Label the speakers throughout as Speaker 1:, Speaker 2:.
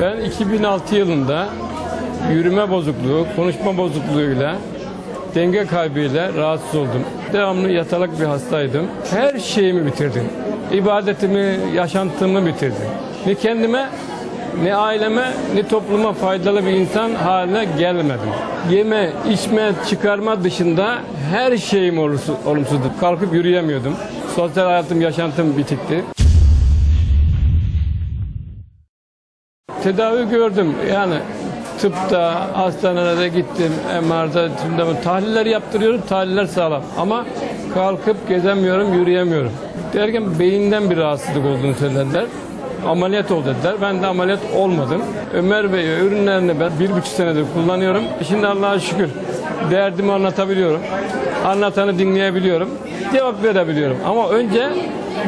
Speaker 1: Ben 2006 yılında yürüme bozukluğu, konuşma bozukluğuyla denge kaybıyla rahatsız oldum. Devamlı yatalak bir hastaydım. Her şeyimi bitirdim. İbadetimi, yaşantımı bitirdim. Ne kendime, ne aileme, ne topluma faydalı bir insan haline gelmedim. Yeme, içme, çıkarma dışında her şeyim olumsuzdu. Kalkıp yürüyemiyordum. Sosyal hayatım, yaşantım bitikti. Tedavi gördüm. Yani tıpta, hastanelere gittim, MR'da, şimdi tahliller yaptırıyorum, tahliller sağlam. Ama kalkıp gezemiyorum, yürüyemiyorum. Derken beyinden bir rahatsızlık olduğunu söylediler. Ameliyat ol dediler. Ben de ameliyat olmadım. Ömer Bey ürünlerini ben bir buçuk senedir kullanıyorum. Şimdi Allah'a şükür derdimi anlatabiliyorum. Anlatanı dinleyebiliyorum. Cevap verebiliyorum. Ama önce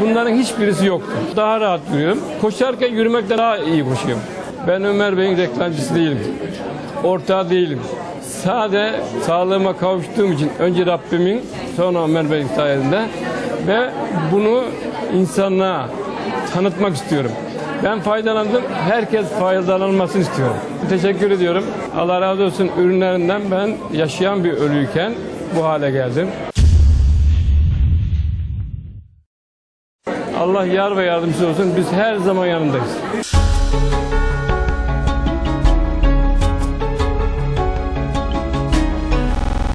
Speaker 1: bunların hiçbirisi yoktu. Daha rahat yürüyorum. Koşarken yürümekten daha iyi koşuyorum. Ben Ömer Bey'in reklamcısı değilim. Ortağı değilim. Sade sağlığıma kavuştuğum için önce Rabbimin sonra Ömer Bey'in sayesinde ve bunu insanlığa tanıtmak istiyorum. Ben faydalandım. Herkes faydalanmasını istiyorum. Teşekkür ediyorum. Allah razı olsun ürünlerinden ben yaşayan bir ölüyken bu hale geldim. Allah yar ve yardımcısı olsun. Biz her zaman yanındayız.